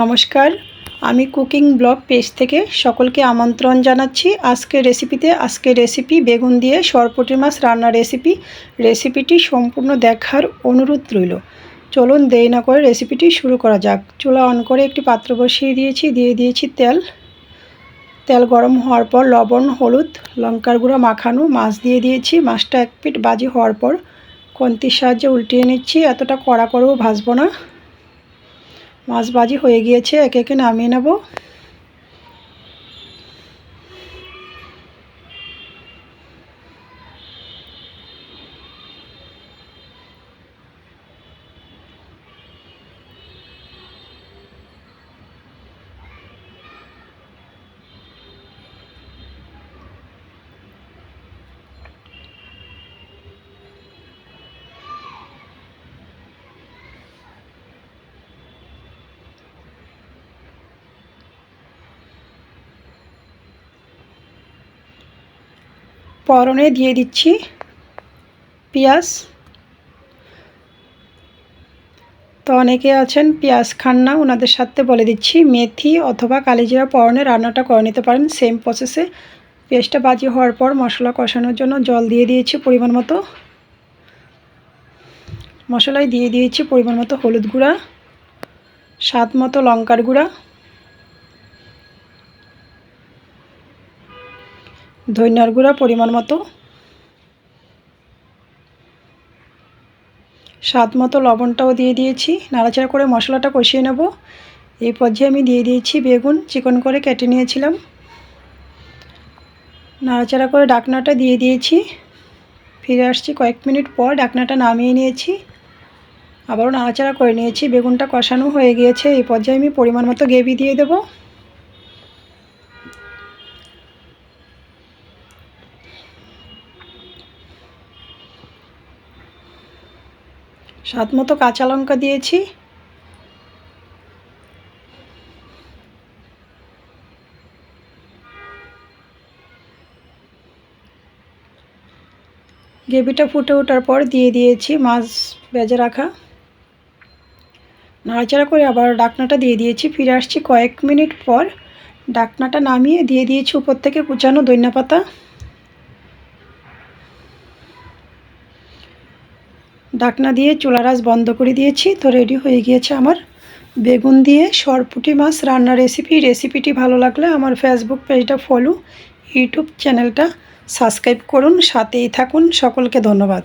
নমস্কার। আমি cooking blog page থেকে সকলকে আমন্ত্রণ জানাচ্ছি। আজকের রেসিপিতে আজকের রেসিপি বেগুন দিয়ে সরপুটি মাছ রান্নার রেসিপি রেসিপিটি সম্পূর্ণ দেখার অনুরোধ রইল। চলুন দেরি না করে রেসিপিটি শুরু করা যাক। চুলা অন করে একটি পাত্র বসিয়ে দিয়েছি, দিয়ে দিয়েছি তেল। তেল গরম হওয়ার পর লবণ, হলুদ, লঙ্কার গুঁড়ো মাখানো মাছ দিয়ে দিয়েছি। মাছটা এক পিট বাজি হওয়ার পর কন্তির সাহায্যে উল্টিয়ে নিচ্ছি। এতটা কড়া করেও ভাজবো না। মাছ ভাজি হয়ে গিয়েছে একে একে নামিয়ে নেব। পরনে দিয়ে দিচ্ছি পেঁয়াজ। তো অনেকে আছেন পেঁয়াজ খান না, ওনাদের সাথে বলে দিচ্ছি, মেথি অথবা কালিজিরা পরনে রান্নাটা করে নিতে পারেন। সেম প্রসেসে পেঁয়াজটা বাজি হওয়ার পর মশলা কষানোর জন্য জল দিয়ে দিয়েছি পরিমাণ মতো। মশলায় দিয়ে দিয়েছি পরিমাণ মতো হলুদ গুঁড়া, স্বাদ মতো লঙ্কার গুঁড়া। ধনিয়ার গুঁড়া পরিমাণ মতো। স্বাদ মতো লবণটাও দিয়ে দিয়েছি। নাড়াচাড়া করে মশলাটা কষিয়ে নেব। এই পর্যায়ে আমি দিয়ে দিয়েছি বেগুন, চিকন করে কেটে নিয়েছিলাম। নাড়াচাড়া করে ডাকনাটা দিয়ে দিয়েছি। ফিরে আসছি কয়েক মিনিট পর ডাকনাটা নামিয়ে নিয়েছি। আবারও নাড়াচাড়া করে নিয়েছি। বেগুনটা কষানো হয়ে গিয়েছে। এই পর্যায়ে আমি পরিমাণ মতো গ্রেভি দিয়ে দেবো। স্বাদ মতো কাঁচা লঙ্কা দিয়েছি। গ্রেভিটা ফুটে ওঠার পর দিয়ে দিয়েছি মাছ বেজে রাখা। নাড়াচাড়া করে আবার ডাকনাটা দিয়ে দিয়েছি। ফিরে আসছি কয়েক মিনিট পর। ডাকনাটা নামিয়ে দিয়ে দিয়েছি উপর থেকে কুচানো দইনা পাতা ডাকনা দিয়ে চুলারাস বন্ধ করে দিয়েছি, তো রেডি হয়ে গিয়েছে আমার। বেগুন দিয়ে সরপুটি মাছ রান্নার রেসিপি রেসিপিটি ভালো লাগলে আমার ফেসবুক পেজটা ফলো ইউটিউব চ্যানেলটা সাবস্ক্রাইব করুন, সাথেই থাকুন। সকলকে ধন্যবাদ।